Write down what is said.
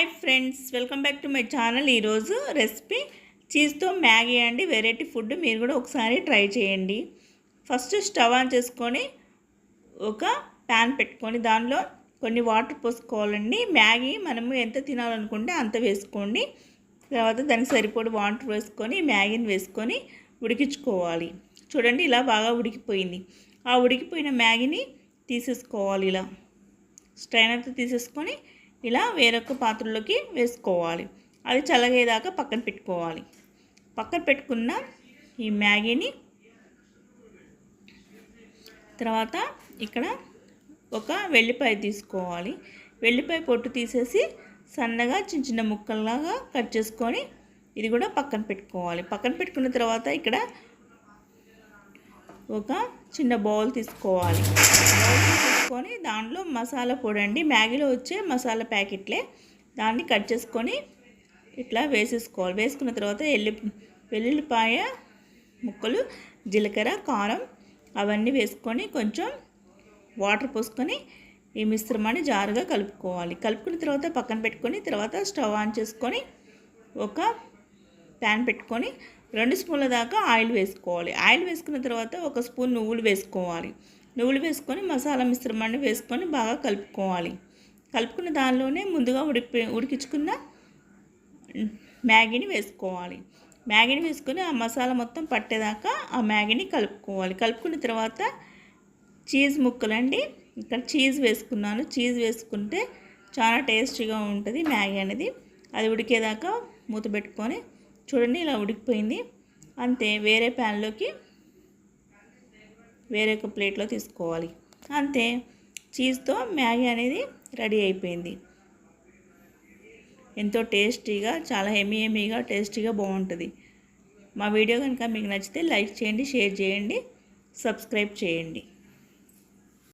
Hi friends welcome back to my channel. ఈరోజు recipe చీజ్తో Maggi అండి. వెరైటీ ఫుడ్ మీరు కూడా ఒకసారి ట్రై చేయండి. ఫస్ట్ స్టవ్ ఆన్ చేసుకొని ఒక ప్యాన్ పెట్టుకొని దానిలో కొన్ని వాటర్ పోసుకోవాలండి. మ్యాగీ మనము ఎంత తినాలనుకుంటే అంత వేసుకోండి. తర్వాత దానికి సరిపడి వాటర్ వేసుకొని మ్యాగీని వేసుకొని ఉడికించుకోవాలి. చూడండి ఇలా బాగా ఉడికిపోయింది. ఆ ఉడికిపోయిన మ్యాగీని తీసేసుకోవాలి ఇలా. స్ట్రైనర్తో తీసేసుకొని ఇలా వేరొక పాత్రలోకి వేసుకోవాలి. అది చల్లగేదాకా పక్కన పెట్టుకోవాలి. పక్కన పెట్టుకున్న ఈ మ్యాగీని తర్వాత ఇక్కడ ఒక వెల్లిపాయ తీసుకోవాలి. వెల్లిపాయ పొట్టు తీసేసి సన్నగా చిన్న చిన్న ముక్కల్లాగా కట్ చేసుకొని ఇది కూడా పక్కన పెట్టుకోవాలి. పక్కన పెట్టుకున్న తర్వాత ఇక్కడ ఒక చిన్న బౌల్ తీసుకోవాలి. బౌల్ తీసుకొని దాంట్లో మసాలా పొడి అండి మ్యాగీలో వచ్చే మసాలా ప్యాకెట్లే. దాన్ని కట్ చేసుకొని ఇట్లా వేసేసుకోవాలి. వేసుకున్న తర్వాత ఎల్లి వెల్లుల్లిపాయ ముక్కలు జీలకర్ర కారం అవన్నీ వేసుకొని కొంచెం వాటర్ పోసుకొని ఈ మిశ్రమాన్ని జారుగా కలుపుకోవాలి. కలుపుకున్న తర్వాత పక్కన పెట్టుకొని తర్వాత స్టవ్ ఆన్ చేసుకొని ఒక ప్యాన్ పెట్టుకొని రెండు స్పూన్ల దాకా ఆయిల్ వేసుకోవాలి. ఆయిల్ వేసుకున్న తర్వాత ఒక స్పూన్ నువ్వులు వేసుకోవాలి. నువ్వులు వేసుకొని మసాలా మిశ్రమాన్ని వేసుకొని బాగా కలుపుకోవాలి. కలుపుకున్న దానిలోనే ముందుగా ఉడిపి ఉడికించుకున్న మ్యాగీని వేసుకోవాలి. మ్యాగీని వేసుకొని ఆ మసాలా మొత్తం పట్టేదాకా ఆ మ్యాగీని కలుపుకోవాలి. కలుపుకున్న తర్వాత చీజ్ ముక్కలండి. ఇక్కడ చీజ్ వేసుకున్నాను. చీజ్ వేసుకుంటే చాలా టేస్టీగా ఉంటుంది మ్యాగీ అనేది. అది ఉడికేదాకా మూత పెట్టుకొని చూడండి ఇలా ఉడికిపోయింది. అంతే వేరే ప్యాన్లోకి వేరే ఒక ప్లేట్లో తీసుకోవాలి. అంతే. చీజ్తో మ్యాగీ అనేది రెడీ అయిపోయింది. ఎంతో టేస్టీగా చాలా ఎమీ ఎమీగా టేస్టీగా బాగుంటుంది. మా వీడియో కనుక మీకు నచ్చితే లైక్ చేయండి షేర్ చేయండి సబ్స్క్రైబ్ చేయండి.